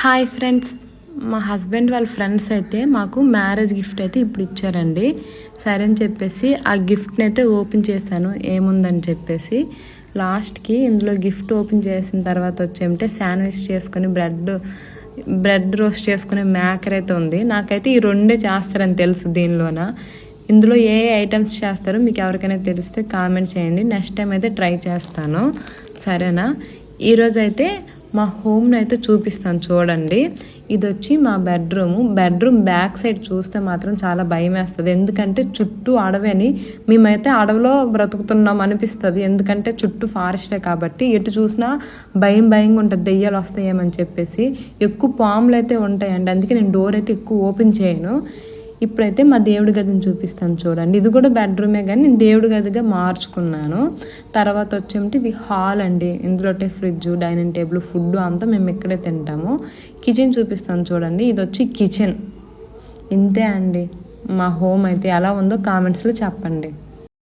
Hi friends మా husband వాళ్ళ friends అయితే మాకు మ్యారేజ్ గిఫ్ట్ అయితే ఇప్పుడు ఇచ్చారండి. సరే అని చెప్పేసి ఆ గిఫ్ట్ని అయితే ఓపెన్ చేశాను. ఏముందని చెప్పేసి లాస్ట్కి ఇందులో గిఫ్ట్ ఓపెన్ చేసిన తర్వాత వచ్చేమిటే శాండ్విచ్ చేసుకొని బ్రెడ్ బ్రెడ్ రోస్ట్ చేసుకునే మేకర్ అయితే ఉంది. నాకైతే ఈ రెండే చేస్తారని తెలుసు దీనిలోన. ఇందులో ఏ ఏ ఐటమ్స్ చేస్తారో మీకు ఎవరికైనా తెలిస్తే కామెంట్ చేయండి. నెక్స్ట్ టైం అయితే ట్రై చేస్తాను. సరేనా? ఈరోజైతే మా హోమ్ని అయితే చూపిస్తాను చూడండి. ఇది వచ్చి మా బెడ్రూమ్ బెడ్రూమ్ బ్యాక్ సైడ్ చూస్తే మాత్రం చాలా భయం వేస్తుంది ఎందుకంటే చుట్టూ అడవని మేమైతే అడవిలో బ్రతుకుతున్నాం అనిపిస్తుంది. ఎందుకంటే చుట్టూ ఫారెస్టే కాబట్టి ఎటు చూసినా భయం భయంగా ఉంటుంది. దెయ్యాలు వస్తాయేమని చెప్పేసి. ఎక్కువ పాములు అయితే ఉంటాయండి. అందుకే నేను డోర్ అయితే ఎక్కువ ఓపెన్ చేయను. ఇప్పుడైతే మా దేవుడి గదిని చూపిస్తాను చూడండి. ఇది కూడా బెడ్రూమే కానీ నేను దేవుడి గదిగా మార్చుకున్నాను. తర్వాత వచ్చేమిటి ఇది హాల్ అండి. ఇందులో ఫ్రిడ్జ్ డైనింగ్ టేబుల్ ఫుడ్ అంతా మేము ఇక్కడే తింటాము. కిచెన్ చూపిస్తాను చూడండి. ఇది వచ్చి కిచెన్. ఇంతే అండి. మా హోమ్ అయితే ఎలా ఉందో కామెంట్స్లో చెప్పండి.